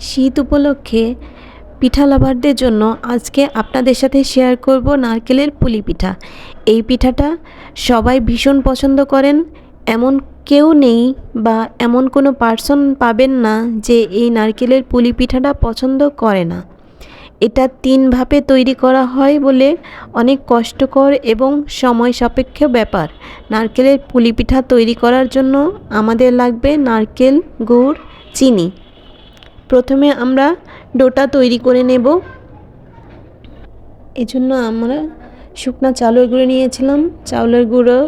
শীত উপলক্ষে পিঠা লাভারদের জন্য আজকে আপনাদের সাথে শেয়ার করব নারকেলের পুলি পিঠা। এই পিঠাটা সবাই ভীষণ পছন্দ করেন। এমন কেউ নেই বা এমন কোনো পার্সন পাবেন না যে এই নারকেলের পুলি পিঠাটা পছন্দ করে না। এটা তিন ভাবে তৈরি করা হয় বলে অনেক কষ্টকর এবং সময় সাপেক্ষ ব্যাপার। নারকেলের পুলি পিঠা তৈরি করার জন্য আমাদের লাগবে নারকেল, গুড়, চিনি। প্রথমে আমরা ডোটা তৈরি করে নেব। এজন্য আমরা শুকনা চাউলের গুঁড়ো নিয়েছিলাম। চাউলের গুঁড়ো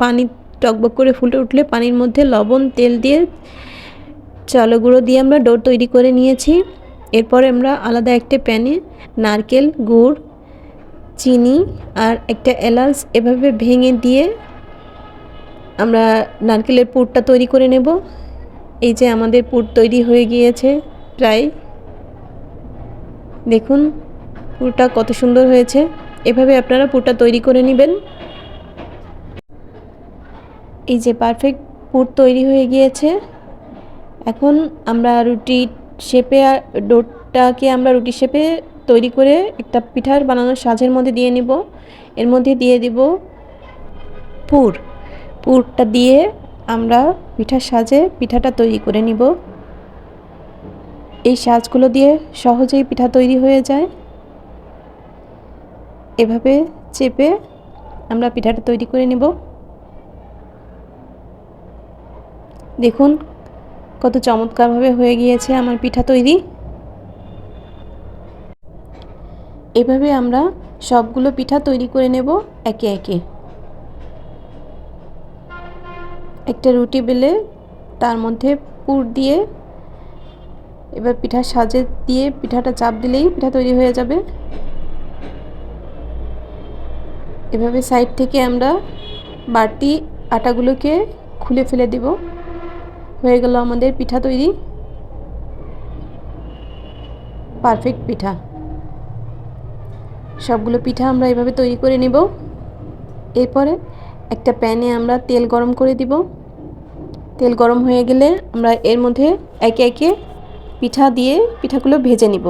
পানি টকবক করে ফুটে উঠলে পানির মধ্যে লবণ, তেল দিয়ে চাউলের গুঁড়ো দিয়ে আমরা ডো তৈরি করে নিয়েছি। এরপরে আমরা আলাদা একটা প্যানে নারকেল, গুড়, চিনি আর একটা এলাচ এভাবে ভেঙে দিয়ে আমরা নারকেলের পুরটা তৈরি করে নেব। এই যে আমাদের পুর তৈরি হয়ে গিয়েছে প্রায়। দেখুন, পুরটা কত সুন্দর হয়েছে। এভাবে আপনারা পুরটা তৈরি করে নেবেন। এই যে পারফেক্ট পুর তৈরি হয়ে গিয়েছে। এখন আমরা রুটি শেপে, ডোটাকে আমরা রুটি শেপে তৈরি করে একটা পিঠার বানানোর সাজের মধ্যে দিয়ে নিব। এর মধ্যে দিয়ে দিব পুর। পুরটা দিয়ে আমরা পিঠার সাজে পিঠাটা তৈরি করে নিব। এই সাজগুলো দিয়ে সহজেই পিঠা তৈরি হয়ে যায়। এভাবে চেপে আমরা পিঠাটা তৈরি করে নিব। দেখুন কত চমৎকারভাবে হয়ে গিয়েছে আমার পিঠা তৈরি। এভাবে আমরা সবগুলো পিঠা তৈরি করে নেব একে একে। একটা রুটি বেলে তার মধ্যে পুর দিয়ে এবার পিঠার সাজে দিয়ে পিঠাটা চাপ দিলেই পিঠা তৈরি হয়ে যাবে। এভাবে সাইড থেকে আমরা বাড়তি আটাগুলোকে খুলে ফেলে দিব। হয়ে গেল আমাদের পিঠা তৈরি। পারফেক্ট পিঠা। সবগুলো পিঠা আমরা এভাবে তৈরি করে নেব। এরপরে একটা প্যানে আমরা তেল গরম করে দিব। তেল গরম হয়ে গেলে আমরা এর মধ্যে একে একে পিঠা দিয়ে পিঠাগুলো ভেজে নিব।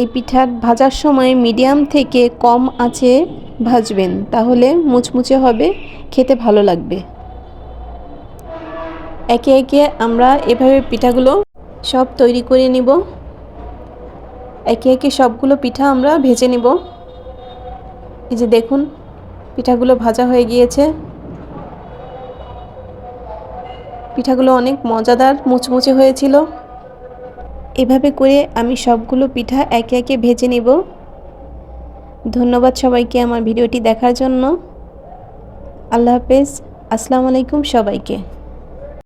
এই পিঠা ভাজার সময় মিডিয়াম থেকে কম আঁচে ভাজবেন, তাহলে মুচমুচে হবে, খেতে ভালো লাগবে। একে একে আমরা এভাবে পিঠাগুলো সব তৈরি করে নিব। একে একে সবগুলো পিঠা আমরা ভেজে নিব। এই যে দেখুন পিঠাগুলো ভাজা হয়ে গিয়েছে। পিঠাগুলো অনেক মজাদার, মুচমুচে হয়েছিল। এভাবে করে আমি সবগুলো পিঠা একে একে ভেজে নেব। ধন্যবাদ সবাইকে আমার ভিডিওটি দেখার জন্য। আল্লাহ হাফেজ। আসসালামু আলাইকুম সবাইকে।